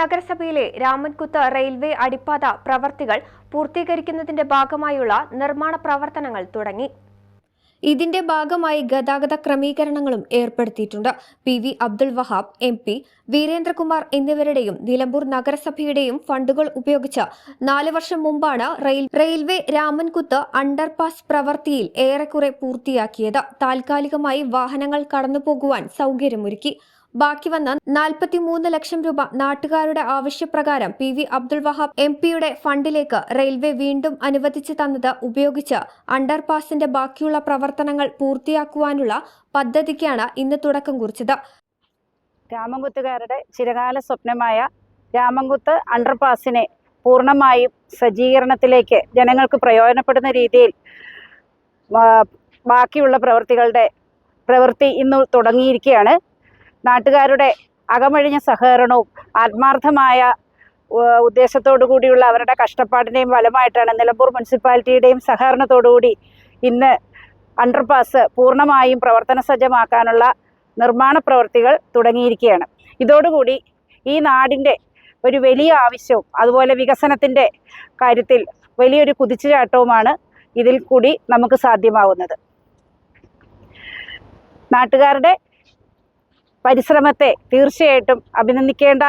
നഗരസഭയിലെ രാമൻകുത്ത് റെയിൽവേ അടിപ്പാത പ്രവർത്തികൾ പൂർത്തീകരിക്കുന്നതിന്റെ ഭാഗമായുള്ള നിർമ്മാണ പ്രവർത്തനങ്ങൾ തുടങ്ങി. ഇതിന്റെ ഭാഗമായി ഗതാഗത ക്രമീകരണങ്ങളും ഏർപ്പെടുത്തിയിട്ടുണ്ട്. P V Abdul Wahab M P Veerendrakumar എന്നിവരുടെയും Nilambur നഗരസഭയുടെയും ഫണ്ടുകൾ ഉപയോഗിച്ച് നാല് വർഷം മുമ്പാണ് റെയിൽ റെയിൽവേ രാമൻകുത്ത് അണ്ടർപാസ് പ്രവൃത്തിയിൽ ഏറെക്കുറെ പൂർത്തിയാക്കിയത്. താൽക്കാലികമായി വാഹനങ്ങൾ കടന്നുപോകുവാൻ സൗകര്യമൊരുക്കി. ബാക്കി വന്ന നാൽപ്പത്തിമൂന്ന് ലക്ഷം രൂപ നാട്ടുകാരുടെ ആവശ്യപ്രകാരം P V Abdul Wahab M പിയുടെ ഫണ്ടിലേക്ക് റെയിൽവേ വീണ്ടും അനുവദിച്ചു തന്നത് ഉപയോഗിച്ച് അണ്ടർപാസിന്റെ ബാക്കിയുള്ള പ്രവർത്തനങ്ങൾ പൂർത്തിയാക്കുവാനുള്ള പദ്ധതിക്കാണ് ഇന്ന് തുടക്കം കുറിച്ചത്. രാമൻകുത്തുകാരുടെ ചിരകാല സ്വപ്നമായ രാമൻകുത്ത് അണ്ടർപാസിനെ പൂർണമായും സജ്ജീകരണത്തിലേക്ക് ജനങ്ങൾക്ക് പ്രയോജനപ്പെടുന്ന രീതിയിൽ ബാക്കിയുള്ള പ്രവൃത്തികളുടെ പ്രവൃത്തി ഇന്ന് തുടങ്ങിയിരിക്കുകയാണ്. നാട്ടുകാരുടെ അകമഴിഞ്ഞ സഹകരണവും ആത്മാർത്ഥമായ ഉദ്ദേശത്തോടു കൂടിയുള്ള അവരുടെ കഷ്ടപ്പാടിന്റെയും ഫലമായിട്ടാണ് നിലമ്പൂർ മുനിസിപ്പാലിറ്റിയുടെയും സഹകരണത്തോടുകൂടി ഇന്ന് അണ്ടർപാസ് പൂർണമായും പ്രവർത്തന സജ്ജമാക്കാനുള്ള നിർമ്മാണ പ്രവൃത്തികൾ തുടങ്ങിയിരിക്കുകയാണ്. ഇതോടുകൂടി ഈ നാടിന്റെ ഒരു വലിയ ആവശ്യവും അതുപോലെ വികസനത്തിന്റെ കാര്യത്തിൽ വലിയൊരു കുതിച്ചുചാട്ടവുമാണ് ഇതിൽ കൂടി നമുക്ക് സാധ്യമാവുന്നത്. നാട്ടുകാരുടെ പരിശ്രമത്തെ തീർച്ചയായിട്ടും അഭിനന്ദിക്കേണ്ട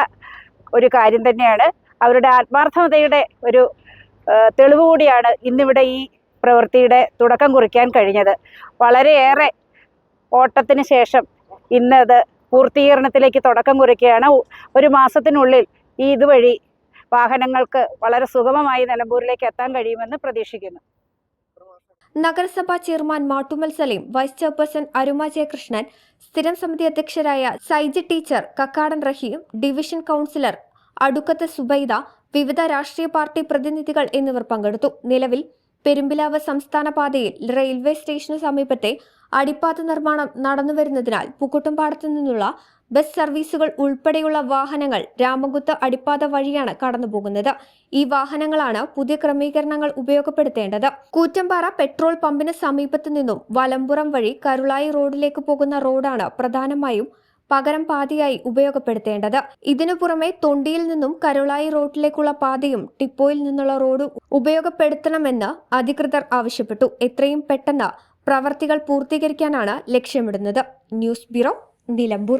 ഒരു കാര്യം തന്നെയാണ്. അവരുടെ ആത്മാർത്ഥതയുടെ ഒരു തെളിവ് കൂടിയാണ് ഇന്നിവിടെ ഈ പ്രവൃത്തിയുടെ തുടക്കം കുറിക്കാൻ കഴിഞ്ഞത്. വളരെയേറെ ഓട്ടത്തിന് ശേഷം ഇന്നത് പൂർത്തീകരണത്തിലേക്ക് തുടക്കം കുറിക്കുകയാണ്. ഒരു മാസത്തിനുള്ളിൽ ഈ ഇതുവഴി വാഹനങ്ങൾക്ക് വളരെ സുഗമമായി നിലമ്പൂരിലേക്ക് എത്താൻ കഴിയുമെന്ന് പ്രതീക്ഷിക്കുന്നു. നഗരസഭാ chairman Mattumal Saleem vice chairperson Aruma Jayakrishnan സ്ഥിരം സമിതി അധ്യക്ഷരായ Saiji teacher Kakkadan Raheem division councillor Adukkath Subaida വിവിധ രാഷ്ട്രീയ പാർട്ടി പ്രതിനിധികൾ എന്നിവർ പങ്കെടുത്തു. നിലവിൽ പെരുമ്പിലാവ് സംസ്ഥാന പാതയിൽ റെയിൽവേ സ്റ്റേഷന് സമീപത്തെ അടിപ്പാത നിർമ്മാണം നടന്നുവരുന്നതിനാൽ പുക്കുട്ടുംപാടത്തു നിന്നുള്ള ബസ് സർവീസുകൾ ഉൾപ്പെടെയുള്ള വാഹനങ്ങൾ രാമകുത്ത് അടിപ്പാത വഴിയാണ് കടന്നുപോകുന്നത്. ഈ വാഹനങ്ങളാണ് പുതിയ ക്രമീകരണങ്ങൾ ഉപയോഗപ്പെടുത്തേണ്ടത്. കൂറ്റമ്പാറ പെട്രോൾ പമ്പിന് സമീപത്തു നിന്നും വലമ്പുറം വഴി കരുളായി റോഡിലേക്ക് പോകുന്ന റോഡാണ് പ്രധാനമായും പകരം പാതയായി ഉപയോഗപ്പെടുത്തേണ്ടത്. ഇതിനു പുറമെ തൊണ്ടിയിൽ നിന്നും കരുളായി റോഡിലേക്കുള്ള പാതയും ടിപ്പോയിൽ നിന്നുള്ള റോഡും ഉപയോഗപ്പെടുത്തണമെന്ന് അധികൃതർ ആവശ്യപ്പെട്ടു. എത്രയും പെട്ടെന്ന് പ്രവർത്തികൾ പൂർത്തീകരിക്കാനാണ് ലക്ഷ്യമിടുന്നത്. News bureau Nilambur.